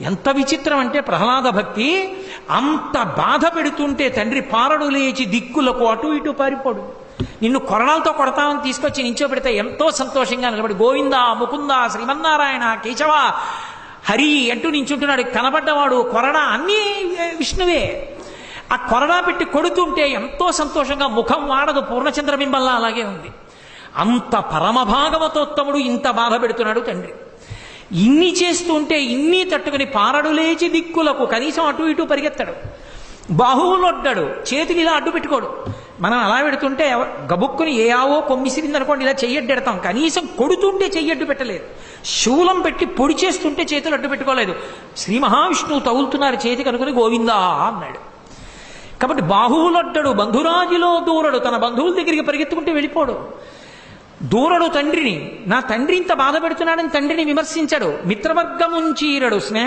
ఎంత విచిత్రం అంటే ప్రహ్లాద భక్తి అంత బాధ పెడుతుంటే తండ్రి పారడు లేచి దిక్కులకు అటు ఇటు పారిపోడు. నిన్ను కొరణాలతో కొడతామని తీసుకొచ్చి నించో పెడితే ఎంతో సంతోషంగా నిలబడి గోవింద ముకుంద శ్రీమన్నారాయణ కేశవ హరి అంటూ నించుంటున్నాడు. కనబడ్డవాడు కొరడ అన్నీ విష్ణువే. ఆ కొరడా పెట్టి కొడుతుంటే ఎంతో సంతోషంగా ముఖం వాడదు. పూర్ణచంద్రబింబంలా అలాగే ఉంది. అంత పరమభాగవతోత్తముడు ఇంత బాధ పెడుతున్నాడు తండ్రి. ఇన్ని చేస్తుంటే ఇన్ని తట్టుకుని పారడు లేచి దిక్కులకు కనీసం అటు ఇటు పరిగెత్తాడు. బాహువులొడ్డాడు చేతులు ఇలా అడ్డు పెట్టుకోడు. మనం అలా పెడుతుంటే గబుక్కుని ఏ ఆవో కొమ్మిసిరింది అనుకోండి ఇలా చెయ్యడ్డెడతాం కనీసం కొడుతుంటే చెయ్యడ్డు పెట్టలేదు. శూలం పెట్టి పొడి చేస్తుంటే చేతులు అడ్డు పెట్టుకోలేదు. శ్రీ మహావిష్ణువు తగులుతున్నారు చేతి అనుకుని గోవిందా అన్నాడు. కాబట్టి బాహువులొడ్డడు బంధురాజులో దూరడు తన బంధువుల దగ్గరికి పరిగెత్తుకుంటే వెళ్ళిపోడు. దూరడు తండ్రిని నా తండ్రి ఇంత బాధ పెడుతున్నాడని తండ్రిని విమర్శించాడు. మిత్రవర్గముంచీరడు స్నేహ